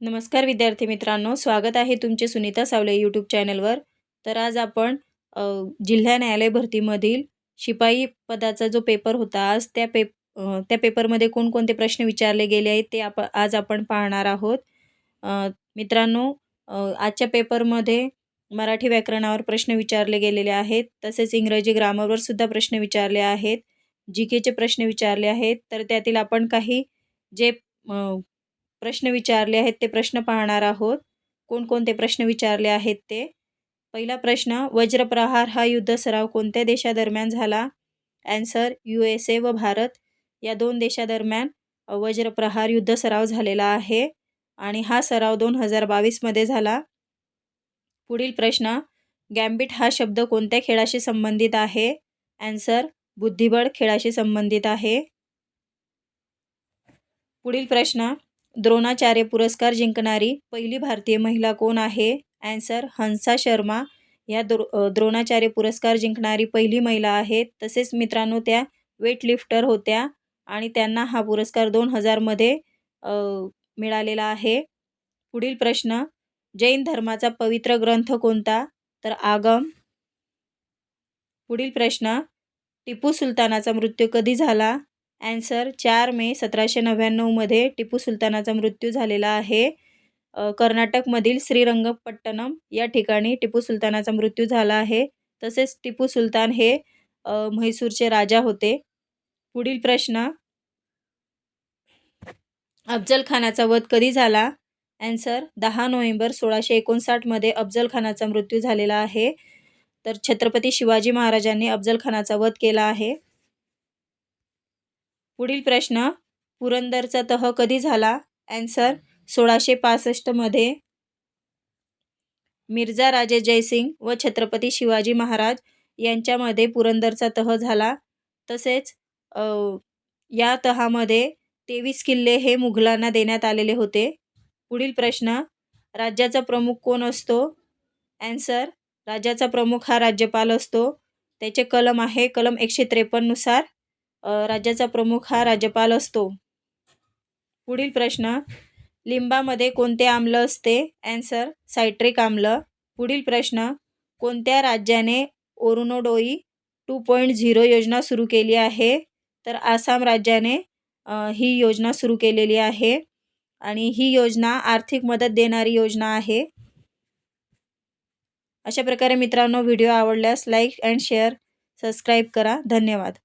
नमस्कार विद्यार्थी मित्रांनो स्वागत आहे तुमचे सुनीता सावले यूट्यूब चॅनलवर तर आज आपण जिल्हा न्यायालय भरतीमधील शिपाई पदाचा जो पेपर होता आज त्या पेप त्या पेपरमध्ये कोणकोणते प्रश्न विचारले गेले आहेत ते आप आज आपण पाहणार आहोत. मित्रांनो आजच्या पेपरमध्ये मराठी व्याकरणावर प्रश्न विचारले गेलेले आहेत तसेच इंग्रजी ग्रामरवर सुद्धा प्रश्न विचारले आहेत जी केचे प्रश्न विचारले आहेत. तर त्यातील आपण काही जे प्रश्न विचारले आहेत ते प्रश्न पाहणार आहोत. कोणकोणते प्रश्न विचारले आहेत ते? पहिला प्रश्न वज्रप्रहार हा युद्ध सराव कोणत्या देशादरम्यान झाला? ॲन्सर यू एस ए व भारत. या दोन देशादरम्यान वज्रप्रहार युद्ध सराव झालेला आहे आणि हा सराव दोन हजार बावीसमध्ये झाला. पुढील प्रश्न गॅम्बिट हा शब्द कोणत्या खेळाशी संबंधित आहे? ॲन्सर बुद्धिबळ खेळाशी संबंधित आहे. पुढील प्रश्न द्रोणाचार्य पुरस्कार जिंकणारी पहिली भारतीय महिला कोण आहे? ॲन्सर हंसा शर्मा. या द्रो द्रोणाचार्य पुरस्कार जिंकणारी पहिली महिला आहे. तसेच मित्रांनो त्या वेटलिफ्टर होत्या आणि त्यांना हा पुरस्कार दोन हजारमध्ये मिळालेला आहे. पुढील प्रश्न जैन धर्माचा पवित्र ग्रंथ कोणता? तर आगम. पुढील प्रश्न टिपू सुलतानाचा मृत्यू कधी झाला? ॲन्सर चार मे सतराशे नव्याण्णवमध्ये टिपू सुलतानाचा मृत्यू झालेला आहे. कर्नाटकमधील श्रीरंगपट्टणम या ठिकाणी टिपू सुलतानाचा मृत्यू झाला आहे. तसेच टिपू सुलतान हे म्हैसूरचे राजा होते. पुढील प्रश्न. अफजल खानाचा वध कधी झाला? ॲन्सर दहा नोव्हेंबर सोळाशे एकोणसाठमध्ये अफजल खानाचा मृत्यू झालेला आहे. तर छत्रपती शिवाजी महाराजांनी अफजल खानाचा वध केला आहे. पुढील प्रश्न पुरंदरचा तह कधी झाला? ॲन्सर सोळाशे पासष्टमध्ये मिर्झा राजे जयसिंग व छत्रपती शिवाजी महाराज यांच्यामध्ये पुरंदरचा तह झाला. तसेच या तहामध्ये तेवीस किल्ले हे मुघलांना देण्यात आलेले होते. पुढील प्रश्न राज्याचा प्रमुख कोण असतो? ॲन्सर राज्याचा प्रमुख हा राज्यपाल असतो. त्याचे कलम आहे कलम एकशे त्रेपन्ननुसार राज्याचा प्रमुख हा राज्यपाल असतो. पुढील प्रश्न लिंबामध्ये कोणते आम्ल असते? ॲन्सर सायट्रिक आम्ल. पुढील प्रश्न कोणत्या राज्याने ओरुनोडोई टू पॉईंट झिरो योजना सुरू केली आहे? तर आसाम राज्याने ही योजना सुरू केलेली आहे. आणि ही योजना आर्थिक मदत देणारी योजना आहे. अशा प्रकारे मित्रांनो व्हिडिओ आवडल्यास लाईक अँड शेअर सबस्क्राईब करा. धन्यवाद.